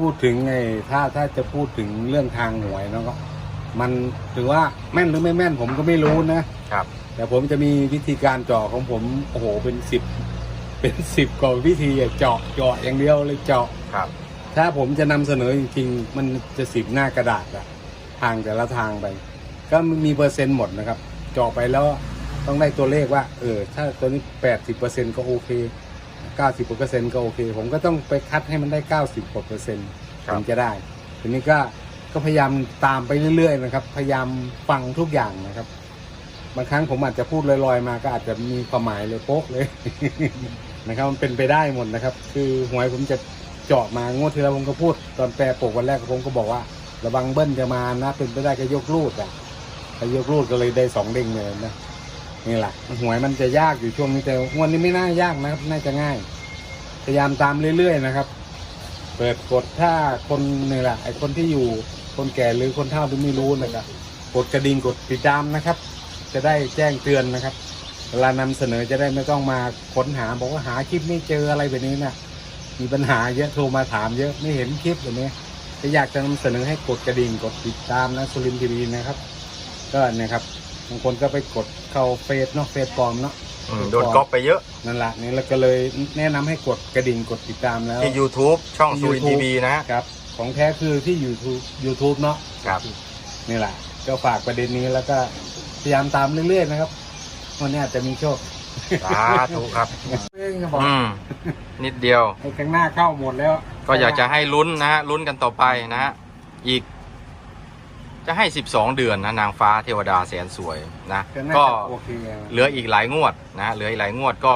พูดถึงไอ้ถ้าถ้าจะพูดถึงเรื่องทางหวยเนาะก็มันถือว่าแม่นหรือไม่แม่นผมก็ไม่รู้นะครับ แต่ผมจะมีวิธีการเจาะของผมโอ้โหเป็นสิบเป็นสิบกว่าวิธีอะเจาะเจาะอย่างเดียวเลยเจาะครับ ถ้าผมจะนำเสนอจริงๆ มันจะสิบหน้ากระดาษอะทางแต่ละทางไป ก็มีเปอร์เซ็นต์หมดนะครับ เจาะไปแล้วต้องได้ตัวเลขว่า เออ ถ้าตัวนี้แปดสิบเปอร์เซ็นก็โอเค เก้าสิบเปอร์เซ็นก็โอเค ผมก็ต้องไปคัดให้มันได้เก้าสิบกว่าเปอร์เซ็นต์ครับถึงจะได้ทีนี้ก็ก็พยายามตามไปเรื่อยๆนะครับ พยายามฟังทุกอย่างนะครับ บางครั้งผมอาจจะพูดลอยๆมาก็อาจจะมีความหมายเลยโป๊กเลย นะครับ มันเป็นไปได้หมดนะครับ คือหวยผมจะเจาะมางวดที่แล้วผมก็พูด ตอนแปลปกวันแรกผมก็บอกว่า ระวังเบิ้ลจะมานะ เป็นไปได้ก็ยกลูดอะถ้ายกลูดก็เลยได้สองเด้งเลยนะ นี่แหละหวยมันจะยากอยู่ช่วงนี้แต่งวดนี้ไม่น่ายากนะครับ น่าจะง่าย พยายามตามเรื่อยๆนะครับ เปิดกดถ้าคนนี่แหละไอคนที่อยู่คนแก่หรือคนเฒ่าที่ไม่รู้นะครับกดกระดิ่งกดติดตามนะครับ จะได้แจ้งเตือนนะครับเวลานำเสนอจะได้ไม่ต้องมาค้นหาบอกว่าหาคลิปไม่เจออะไรแบบนี้นะมีปัญหาเยอะโทรมาถามเยอะไม่เห็นคลิปแบบนี้ก็อยากจะนำเสนอให้กดกระดิ่งกดติดตามนะสุรินทีวีนะครับ ก็นะครับ บางคนก็ไปกดเข้าเฟซเนาะเฟซปลอมเนาะอืมโดนก๊อปไปเยอะนั่นแหละนี่เราก็เลยแนะนำให้กดกระดิ่งกดติดตามแล้ว ที่ YouTube ช่องที่ซูริน YouTube ทีวีนะฮะครับ ของแท้คือที่ YouTube YouTube เนาะครับ นี่แหละ ก็ฝากประเด็นนี้แล้วก็พยายามตามเรื่อยๆนะครับ วันนี้อาจจะมีโชคสาธุครับเอ้ยก็บอกอืม นิดเดียว ไอ้ข้างหน้าเข้าหมดแล้วก็อยากจะให้ลุ้นนะฮะลุ้นกันต่อไปนะฮะอีก จะให้ 12 เดือนนะนางฟ้าเทวดาแสนสวยนะก็น่าก็จะโอเคเหลืออีกหลายงวดนะเหลืออีกหลายงวดก็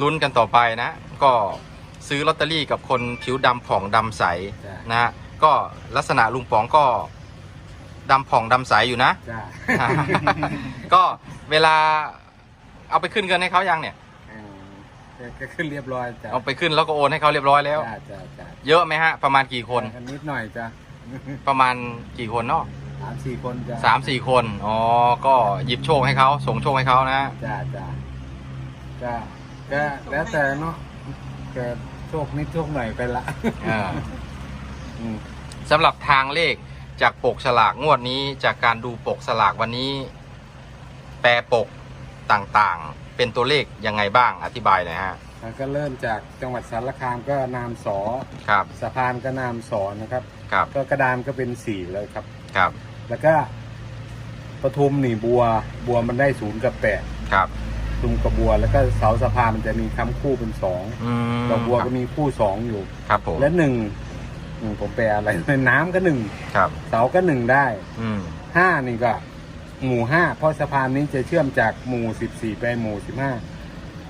ลุ้นกันต่อไปนะ ก็ซื้อลอตเตอรี่กับคนผิวดำผ่องดำใสจ้ะ นะฮะก็ลักษณะลุงป๋องก็ดำผ่องดำใสอยู่นะ จ้า ก็เวลาเอาไปขึ้นเงินให้เขายังเนี่ย เออก็ขึ้นเรียบร้อยจ้าเอาไปขึ้นแล้วก็โอนให้เขาเรียบร้อยแล้ว จ้าจ้าจ้าเยอะไหมฮะ ประมาณกี่คน นิดหน่อยจ้าประมาณกี่คนเนาะ สามสี่คนจ้าสามสี่คน อ๋อ ก็หยิบโชคให้เขาส่งโชคให้เขานะ จ้าจ้าจ้าก็แล้วแต่เนาะเกิดโชคนิดโชคหน่อยไปละอ่า อืมสำหรับทางเลขจากปกฉลากงวดนี้จากการดูปกฉลากวันนี้ แปรปกต่างๆ เป็นตัวเลขยังไงบ้างอธิบายหน่อยฮะ แล้วก็เริ่มจากจังหวัดสารคามก็นามสอครับ สะพานก็นามสอนะครับ ครับ ก็กระดานก็เป็นสี่เลยครับ ครับ แล้วก็ปทุมนี่บัว บัวมันได้ศูนย์กับแปดครับปทุมกับบัว แล้วก็เสาสะพานมันจะมีคำคู่เป็นสองอืมดอกบัวครัก็มีคู่สองอยู่ ครับผมและหนึ่งอืมผมแปลอะไร น้ำก็หนึ่งครับ เสาก็หนึ่งได้อืมห้านี่ก็ หมู่ห้าเพราะสะพานนี้จะเชื่อมจากหมู่สิบสี่ไปหมู่สิบห้า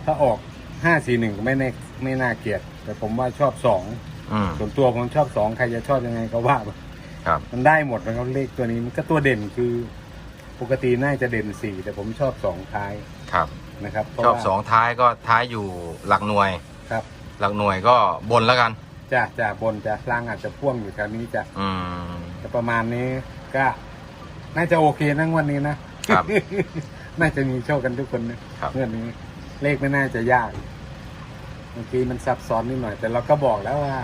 ถ้าออกห้าสี่หนึ่งก็ไม่แน่ไม่น่าเกลียด แต่ผมว่าชอบสองอืมส่วนตัวผมชอบสองใครจะชอบยังไงก็ว่าไป ครับ มันได้หมดนะครับเลขตัวนี้มันก็ตัวเด่นคือ ปกติน่าจะเด่นสี่แต่ผมชอบสองท้ายครับ นะครับเพราะชอบว่าสองท้ายก็ท้ายอยู่หลักหน่วย ครับหลักหน่วยก็บนแล้วกันจะจะบนจะล่างอาจจะพ่วงอยู่แถวนี้จะอืมจะประมาณนี้ก็น่าจะโอเคนะงวันนี้นะครับ น่าจะมีโชคกันทุกคนนะ ครับ เงื่อนนี้เลขไม่น่าจะยากบางทีมันซับซ้อนนิดหน่อย แต่เราก็บอกแล้วว่า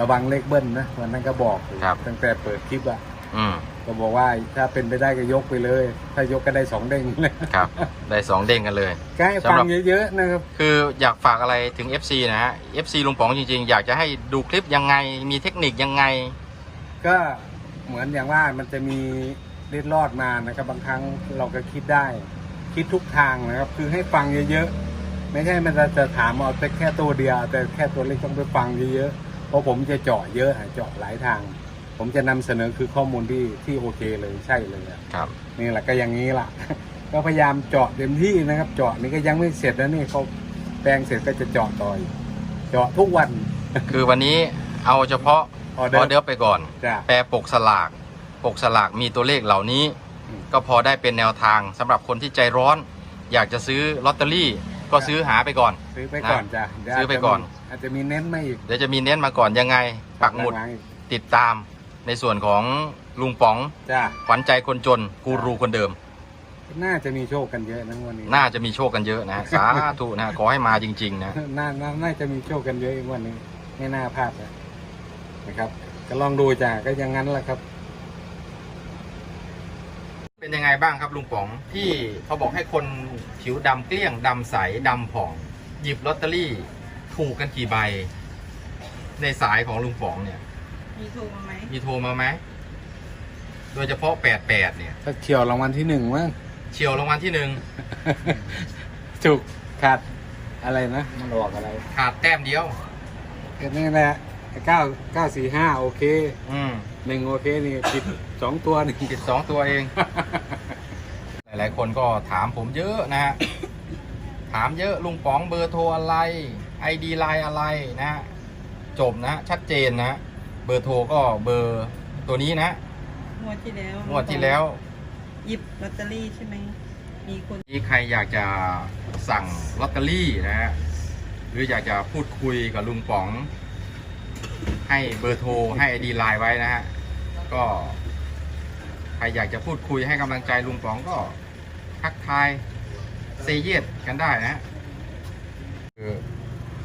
ระวังเลขเบิ้ลนะวันนั้นก็บอกอยู่ครับ ตั้งแต่เปิดคลิปอะอืมก็บอกว่าถ้าเป็นไปได้ก็ยกไปเลย ถ้ายกก็ได้สองเด้งเลยครับ ได้สองเด้งกันเลย ก็ให้ฟังเยอะๆนะครับ คืออยากฝากอะไรถึง FC นะฮะ FC ลุงป๋องจริงๆ อยากจะให้ดูคลิปยังไงมีเทคนิคยังไง ก็เหมือนอย่างว่ามันจะมีเล็ดลอดมานะครับบางครั้งเราก็คิดได้ คิดทุกทางนะครับ คือให้ฟังเยอะๆ ไม่ใช่มันจะจะถามเอาแต่แค่ตัวเดียว แต่แค่ตัวเล็กต้องไปฟังเยอะๆ เพราะผมจะเจาะเยอะอะเจาะหลายทาง ผมจะนำเสนอคือข้อมูลที่ที่โอเคเลยใช่เลยอะครับนี่แหละก็อย่างนี้ล่ะ ก็พยายามเจาะเต็มที่นะครับ เจาะนี่ก็ยังไม่เสร็จนะนี่เขาแปลงเสร็จก็จะเจาะต่อยเจาะทุกวัน คือวันนี้เอาเฉพาะอออเดออร์เดอร์ไปก่อนจ้ะแปรปกสลาก ปกสลากมีตัวเลขเหล่านี้อืมก็พอได้เป็นแนวทางสำหรับคนที่ใจร้อน อยากจะซื้อลอตเตอรี่ ก็ซื้อหาไปก่อน ซื้อไปก่อนจ้ะเดี๋ยวซื้อไปก่อน อาจจะมีเน้นมาอีกเดี๋ยวจะมีเน้นมาก่อนยังไง ปักหมุดหลังๆอีติดตามในส่วนของลุงป๋องจ้ะขวัญใจคนจนกูรูคนเดิม น่าจะมีโชคกันเยอะนะวันนี้ น่าจะมีโชคกันเยอะนะฮะสาธุนะฮะขอให้มาจริง ๆ นะน่าน่าน่าจะมีโชคกันเยอะอีกวันนี้ ไม่น่าพลาดนะนะครับ ก็ลองดูจ้ะก็อย่างนั้นแหละครับ เป็นยังไงบ้างครับลุงป๋องที่เขาบอกให้คนผิวดำเกลี้ยงดำใสดำผ่อง หยิบลอตเตอรี่ ถูกกันกี่ใบ ในสายของลุงป๋องเนี่ย มีโทรมาไหมมีโทรมาไหม โดยเฉพาะ88เนี่ย ถ้าเขียวรางวัลที่หนึ่งมั้ง เฉียวรางวัลที่หนึ่งจุกขาดอะไรนะมันออกอะไรขาดแต้มเดียวก็นี่แหละเก้าเก้าสี่ห้าโอเคอืมหนึ่งโอเคนี่ผิด สองตัวนี่ ผิดสองตัวเอง หลาย ๆ คนก็ถามผมเยอะนะฮะ ถามเยอะลุงป๋องเบอร์โทรอะไร ไอดีไลน์อะไรนะฮะจบนะฮะชัดเจนนะฮะเบอร์โทรก็เบอร์ตัวนี้นะงวดที่แล้วงวดที่แล้วหยิบลอตเตอรี่ใช่ไหมมีคนที่ใครอยากจะสั่งลอตเตอรี่นะฮะหรืออยากจะพูดคุยกับลุงป๋อง ให้เบอร์โทรให้ไอดีไลน์ไว้นะฮะก็ใครอยากจะพูดคุยให้กำลังใจลุงป๋องก็ทักทายเซเยสกันได้นะฮะคือ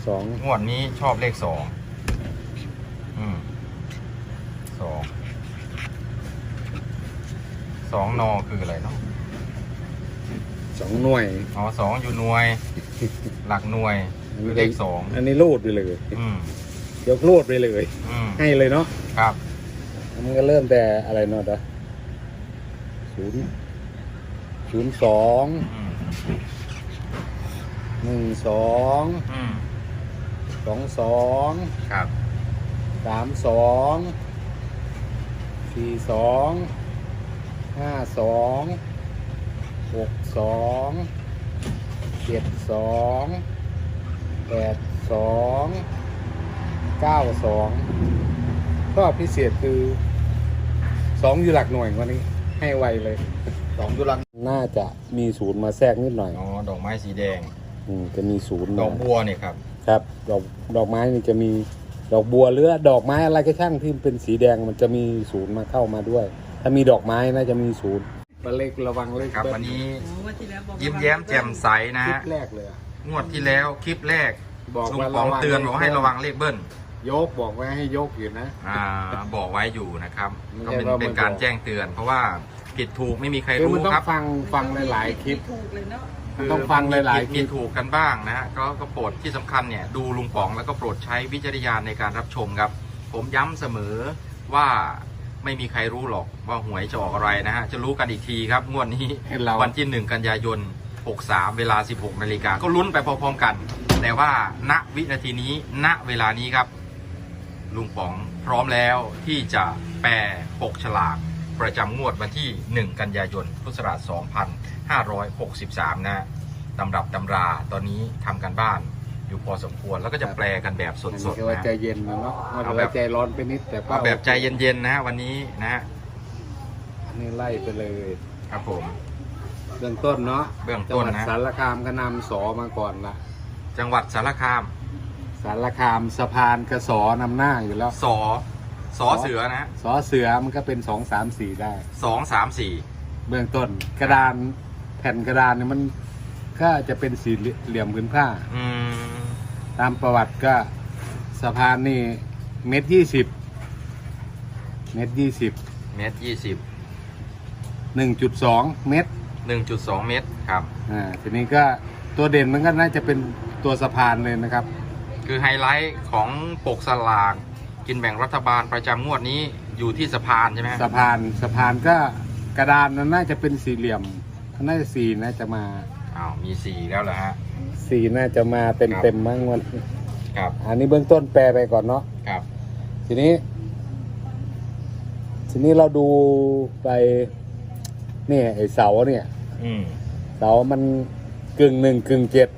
สองงวดนี้ชอบเลขสองอืมสอง สองนอคืออะไรเนาะสองหน่วยอ๋อสองอยู่หน่วย หลักหน่วยคือเลขสองอันนี้รูดไปเลยอืมยกรูดไปเลย อืมให้เลยเนาะครับ มันก็เริ่มแต่อะไรเนาะเด้อศูนย์ศูนย์สอง อืมหนึ่งสอง อืม สองสองครับ สามสองสี่สองห้าสองหกสองเจ็ดสองแปดสองเก้าสองก็พิเศษคือสองอยู่หลักหน่วยวันนี้ ให้ไวเลย สองยุลังน่าจะมีศูนย์มาแทรกนิดหน่อย อ๋อ ดอกไม้สีแดง อืมจะมีศูนย์ดมาอกบัวเนี่ยครับ ครับ ดอกดอกไม้นี่จะมีดอกบัวหรือดอกไม้อะไรก็ช่างที่เป็นสีแดงมันจะมีศูนย์มาเข้ามาด้วย ถ้ามีดอกไม้น่าจะมีศูนย์เล็กระวังเล็กครับ วันนี้โอ้งวดที่แล้วบอกยิ้มแย้มแจ่มใสนะคลิฮะปแรกเลยอะ งวดที่แล้วคลิปแรกบอกลุงว่าป๋องระวัง เตือนบอกให้ระวังเลขเบิ้ลยกบอกไว้ให้ยกอยู่นะ อ่าบอกไว้อยู่นะครับไม่ก็ใช่เป็นว่าเป็นมันการบอก แจ้งเตือน เพราะว่าผิดถูกไม่มีใครคือรู้มันต้อครับงฟังฟังหลาย ๆ คลิป ถูกเลยเนาะ มันต้องฟังหลายๆคลิมีปถูกกันบ้างนะฮะก็ก็โปรดที่สำคัญเนี่ยดูลุงป๋องแล้วก็โปรดใช้วิจารณญาณในการรับชมครับ ผมย้ำเสมอว่าไม่มีใครรู้หรอกว่าหวยจะออกอะไรนะฮะ จะรู้กันอีกทีครับ งวดนี้ให้เราวันที่ 1 กันยายน 63 เวลา 16 นาฬิกา ก็ลุ้นไปพร้อมๆกัน แต่ว่าณวินาทีนี้ ณ เวลานี้ครับ ลุงป๋องพร้อมแล้วที่จะแปลปกฉลาก ประจำงวดวันที่ 1 กันยายน พุทธศักราช 2563นะฮะตำรับตำราตอนนี้ทำกันบ้านอยู่พอสมควรแล้วก็จะแปลกันแบบสอันดนี้ๆก็ว่านะใจฮะเย็นนะเนาะมันเอาแบบว่าใจร้อนไปนิดแต่ก็เอาแบบใจเย็นๆนะฮะวันนี้นะฮะอันนี้ไล่ไปเลย ครับผม เบื้องต้นเนาะเบื้องจังต้หนวัดนะสารคามก็นำสอมาก่อนละจังหวัดสารคาม สารคามสะพานกระสอนำหน้าอยู่แล้วสอ สอเสือนะฮะสอเสือมันก็เป็นสองสามสี่ได้ สองสามสี่เบื้องต้นกระดานแผ่นกระดานเนี่ยมันก็จะเป็นสี่เหลี่ยมพื้นผ้า อืมตามประวัติก็สะพานนี่เมตรยี่สิบเมตรยี่สิบเมตรยี่สิบหนึ่งจุดสองเมตรหนึ่งจุดสองเมตรครับ อ่าทีนี้ก็ตัวเด่นมันก็น่าจะเป็นตัวสะพานเลยนะครับ คือไฮไลท์ของปกสลาก กินแบ่งรัฐบาลประจำงวดนี้อยู่ที่สะพานใช่ไหมฮะสะพานสะพานก็กระดานนั้นน่าจะเป็นสี่เหลี่ยมน่าจะสี่น่าจะมาอ้าวมีสี่แล้วเหรอฮะสี่น่าจะมาเต็มครับเต็มมั้งวันครับ อันนี้เบื้องต้นแปลไปก่อนเนาะครับ ทีนี้ ทีนี้เราดูไปเนี่ยไอเสาเนี่ยอืมเสามันกึ่งหนึ่งกึ่งเจ็ด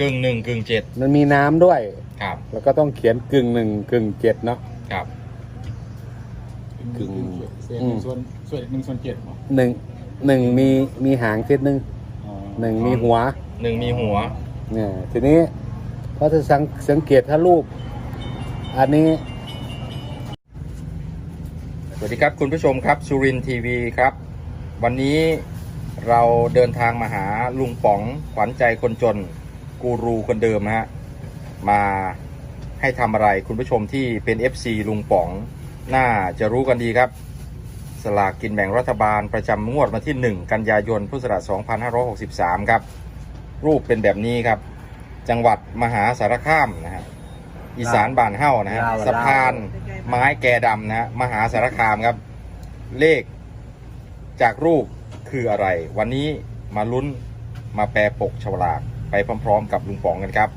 กึ่งหนึ่งกึ่งเจ็ดมันมีน้ำด้วย ครับ แล้วก็ต้องเขียนกึ่งหนึ่งกึ่งเจ็ดเนาะ ครับ กึ่งเศษหนึ่งส่วนส่วนหนึ่งส่วนเจ็ดเหรอหนึ่งหนึ่งมีมีหางเส้นหนึ่งอ๋อหนึ่งมีหัว หนึ่งมีหัว เนี่ยทีนี้เพราะถ้าสังสังเกตถ้ารูป อันนี้สวัสดีครับคุณผู้ชมครับสุรินทีวีครับ วันนี้เราเดินทางมาหาลุงป๋องขวัญใจคนจน กูรูคนเดิมนะฮะมาให้ทำอะไรคุณผู้ชมที่เป็น FC ลุงป๋อง น่าจะรู้กันดีครับ สลากกินแบ่งรัฐบาลประจำงวดวันที่ 1 กันยายนพุทธศักราช2563 ครับ รูปเป็นแบบนี้ครับ จังหวัดมหาสารคามนะฮะอีสานบ้านเฮ้านะฮะลาว สะพานไม้แกดำนะฮะมหาสารคามครับ เลขจากรูปคืออะไร วันนี้มาลุ้นมาแปลปกฉลาก ไปพร้อมๆ กับลุงป๋องกันครับ